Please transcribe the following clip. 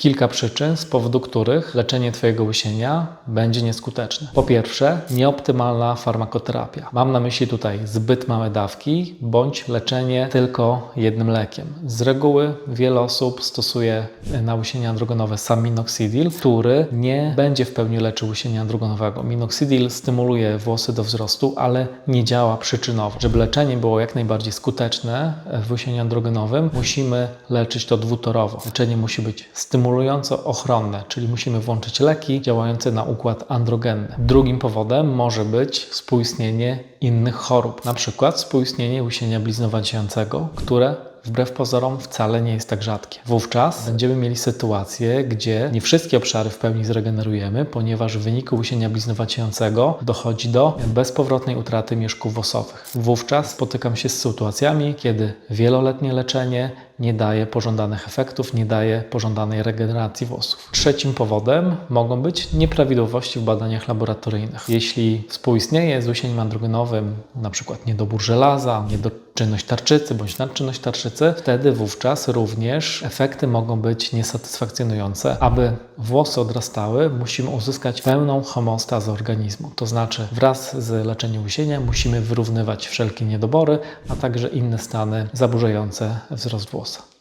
kilka przyczyn, z powodu których leczenie Twojego łysienia będzie nieskuteczne. Po pierwsze, nieoptymalna farmakoterapia. Mam na myśli tutaj zbyt małe dawki bądź leczenie tylko jednym lekiem. Z reguły wiele osób stosuje na łysienia androgonowe sam minoxidil, który nie będzie w pełni leczył łysienia androgonowego. Minoxidil stymuluje włosy do wzrostu, ale nie działa przyczynowo. Żeby leczenie było jak najbardziej skuteczne w łysieniu androgenowym, musimy leczyć to dwutorowo. Leczenie musi być stymulująco ochronne, czyli musimy włączyć leki działające na układ androgenny. Drugim powodem może być współistnienie innych chorób, na przykład współistnienie łysienia bliznowaciejącego, które wbrew pozorom wcale nie jest tak rzadkie. Wówczas będziemy mieli sytuację, gdzie nie wszystkie obszary w pełni zregenerujemy, ponieważ w wyniku łysienia bliznowaciejącego dochodzi do bezpowrotnej utraty mieszków włosowych. Wówczas spotykam się z sytuacjami, kiedy wieloletnie leczenie nie daje pożądanych efektów, nie daje pożądanej regeneracji włosów. Trzecim powodem mogą być nieprawidłowości w badaniach laboratoryjnych. Jeśli współistnieje z łysieniem androgenowym przykład niedobór żelaza, niedoczynność tarczycy bądź nadczynność tarczycy, wtedy wówczas również efekty mogą być niesatysfakcjonujące. Aby włosy odrastały, musimy uzyskać pełną homostazę organizmu. To znaczy wraz z leczeniem łysienia musimy wyrównywać wszelkie niedobory, a także inne stany zaburzające wzrost włosa.